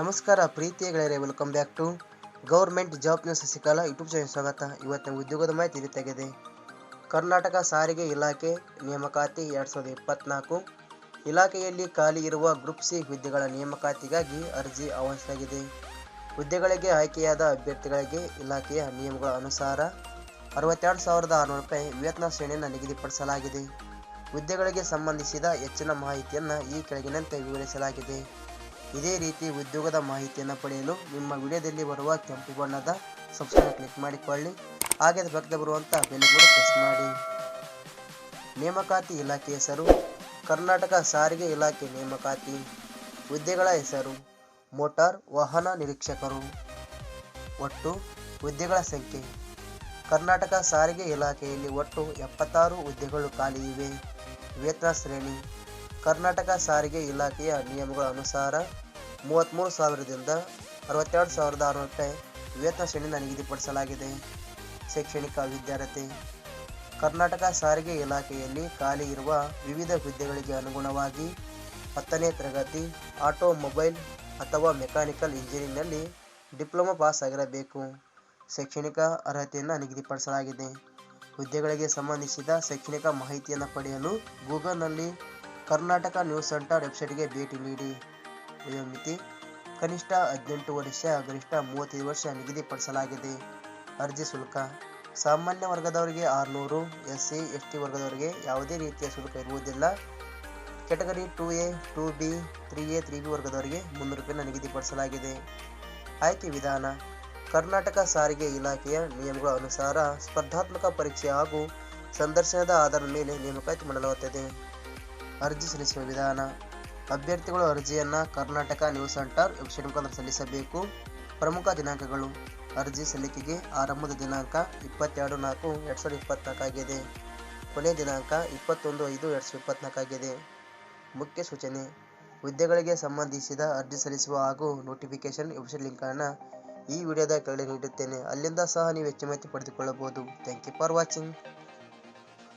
ನಮಸ್ಕಾರ ಪ್ರೀತಿಯ ಗೆಳೆಯರೇ welcome back to government job news Sasikala YouTube channel ಸ್ವಾಗತ. ಇವತ್ತಿನ ಉದ್ಯೋಗದ ಮಾಹಿತಿ ಇಲ್ಲಿ ತೆಗೆದೆ. ಕರ್ನಾಟಕ ಸಾರಿಗೆ ಇಲಾಖೆ ನೇಮಕಾತಿ ಎರಡು ಸಾವಿರದ ಇಪ್ಪತ್ನಾಲ್ಕು. ಇಲಾಖೆಯಲ್ಲಿ ಖಾಲಿ ಇರುವ ಗ್ರೂಪ್ ಸಿ ಹುದ್ದೆಗಳ ನೇಮಕಾತಿಗಾಗಿ ಅರ್ಜಿ ಆಹ್ವಾನಿಸಲಾಗಿದೆ. ಹುದ್ದೆಗಳಿಗೆ ಆಯ್ಕೆಯಾದ ಅಭ್ಯರ್ಥಿಗಳಿಗೆ ಇಲಾಖೆಯ ನಿಯಮಗಳ ಅನುಸಾರ ಅರವತ್ತೆರಡು ಸಾವಿರದ ಆರುನೂರು ರೂಪಾಯಿ ವೇತನ ಶ್ರೇಣಿಯನ್ನು ನಿಗದಿಪಡಿಸಲಾಗಿದೆ. ಹುದ್ದೆಗಳಿಗೆ ಸಂಬಂಧಿಸಿದ ಹೆಚ್ಚಿನ ಮಾಹಿತಿಯನ್ನು ಈ ಕೆಳಗಿನಂತೆ ವಿವರಿಸಲಾಗಿದೆ. ಇದೇ ರೀತಿ ಉದ್ಯೋಗದ ಮಾಹಿತಿಯನ್ನು ಪಡೆಯಲು ನಿಮ್ಮ ವಿಡಿಯೋದಲ್ಲಿ ಬರುವ ಕೆಂಪು ಬಣ್ಣದ ಸಬ್ಸ್ಕ್ರೈಬ್ ಕ್ಲಿಕ್ ಮಾಡಿಕೊಳ್ಳಿ. ಹಾಗೆ ಪಕ್ಕದ ಬರುವಂಥ ಬೆಲೆ ಕೂಡ ಪ್ರೆಸ್ ಮಾಡಿ. ನೇಮಕಾತಿ ಇಲಾಖೆ ಹೆಸರು, ಕರ್ನಾಟಕ ಸಾರಿಗೆ ಇಲಾಖೆ ನೇಮಕಾತಿ, ಹುದ್ದೆಗಳ ಹೆಸರು, ಮೋಟಾರ್ ವಾಹನ ನಿರೀಕ್ಷಕರು. ಒಟ್ಟು ಹುದ್ದೆಗಳ ಸಂಖ್ಯೆ, ಕರ್ನಾಟಕ ಸಾರಿಗೆ ಇಲಾಖೆಯಲ್ಲಿ ಒಟ್ಟು ಎಪ್ಪತ್ತಾರು ಹುದ್ದೆಗಳು ಖಾಲಿ ಇವೆ. ವೇತನ ಶ್ರೇಣಿ, ಕರ್ನಾಟಕ ಸಾರಿಗೆ ಇಲಾಖೆಯ ನಿಯಮಗಳ ಅನುಸಾರ ಮೂವತ್ತ್ಮೂರು ಸಾವಿರದಿಂದ ಅರವತ್ತೆರಡು ಸಾವಿರದ ಆರುನೂರು ರೂಪಾಯಿ ವೇತನ ಶ್ರೇಣಿಯನ್ನು ನಿಗದಿಪಡಿಸಲಾಗಿದೆ. ಶೈಕ್ಷಣಿಕ ವಿದ್ಯಾರ್ಹತೆ, ಕರ್ನಾಟಕ ಸಾರಿಗೆ ಇಲಾಖೆಯಲ್ಲಿ ಖಾಲಿ ಇರುವ ವಿವಿಧ ಹುದ್ದೆಗಳಿಗೆ ಅನುಗುಣವಾಗಿ ಹತ್ತನೇ ತರಗತಿ ಆಟೋಮೊಬೈಲ್ ಅಥವಾ ಮೆಕ್ಯಾನಿಕಲ್ ಇಂಜಿನಿಯರಿಂಗ್ನಲ್ಲಿ ಡಿಪ್ಲೊಮಾ ಪಾಸ್ ಆಗಿರಬೇಕು. ಶೈಕ್ಷಣಿಕ ಅರ್ಹತೆಯನ್ನು ನಿಗದಿಪಡಿಸಲಾಗಿದೆ. ಹುದ್ದೆಗಳಿಗೆ ಸಂಬಂಧಿಸಿದ ಶೈಕ್ಷಣಿಕ ಮಾಹಿತಿಯನ್ನು ಪಡೆಯಲು ಗೂಗಲ್ನಲ್ಲಿ ಕರ್ನಾಟಕ ನ್ಯೂಸ್ ಸೆಂಟರ್ ವೆಬ್ಸೈಟ್ಗೆ ಭೇಟಿ ನೀಡಿ. ವಯೋಮಿತಿ ಕನಿಷ್ಠ ಹದಿನೆಂಟು ವರ್ಷ, ಗರಿಷ್ಠ ಮೂವತ್ತೈದು ವರ್ಷ ನಿಗದಿಪಡಿಸಲಾಗಿದೆ. ಅರ್ಜಿ ಶುಲ್ಕ ಸಾಮಾನ್ಯ ವರ್ಗದವರಿಗೆ ಆರುನೂರು ಎಸ್ ಸಿ ಎಸ್ ಟಿ ವರ್ಗದವರಿಗೆ ಯಾವುದೇ ರೀತಿಯ ಶುಲ್ಕ ಇರುವುದಿಲ್ಲ. Category two A, two B, three A, three B ವರ್ಗದವರಿಗೆ ಮುನ್ನೂರು ರೂಪಾಯಿನ ನಿಗದಿಪಡಿಸಲಾಗಿದೆ. ಆಯ್ಕೆ ವಿಧಾನ ಕರ್ನಾಟಕ ಸಾರಿಗೆ ಇಲಾಖೆಯ ನಿಯಮಗಳ ಅನುಸಾರ ಸ್ಪರ್ಧಾತ್ಮಕ ಪರೀಕ್ಷೆ ಹಾಗೂ ಸಂದರ್ಶನದ ಆಧಾರದ ಮೇಲೆ ನೇಮಕಾತಿ ಮಾಡಲಾಗುತ್ತದೆ. ಅರ್ಜಿ ಸಲ್ಲಿಸುವ ವಿಧಾನ. ಅಭ್ಯರ್ಥಿಗಳು ಅರ್ಜಿಯನ್ನು ಕರ್ನಾಟಕ ನ್ಯೂಸ್ ಸೆಂಟರ್ ವೆಬ್ಸೈಟ್ ಮುಖಾಂತರ ಸಲ್ಲಿಸಬೇಕು. ಪ್ರಮುಖ ದಿನಾಂಕಗಳು. ಅರ್ಜಿ ಸಲ್ಲಿಕೆಗೆ ಆರಂಭದ ದಿನಾಂಕ ಇಪ್ಪತ್ತೆರಡು ನಾಲ್ಕು ಎರಡು ಸಾವಿರದ ಇಪ್ಪತ್ನಾಲ್ಕಾಗಿದೆ ಕೊನೆಯ ದಿನಾಂಕ ಇಪ್ಪತ್ತೊಂದು ಐದು ಎರಡು ಸಾವಿರದ ಇಪ್ಪತ್ನಾಲ್ಕಾಗಿದೆ ಮುಖ್ಯ ಸೂಚನೆ. ಹುದ್ದೆಗಳಿಗೆ ಸಂಬಂಧಿಸಿದ ಅರ್ಜಿ ಸಲ್ಲಿಸುವ ಹಾಗೂ ನೋಟಿಫಿಕೇಶನ್ ವೆಬ್ಸೈಟ್ ಲಿಂಕನ್ನು ಈ ವಿಡಿಯೋದ ಕೆಳಗೆ ನೀಡುತ್ತೇನೆ ಅಲ್ಲಿಂದ ಸಹ ನೀವು ಹೆಚ್ಚು ಮಾಹಿತಿ ಪಡೆದುಕೊಳ್ಳಬಹುದು. Thank you for watching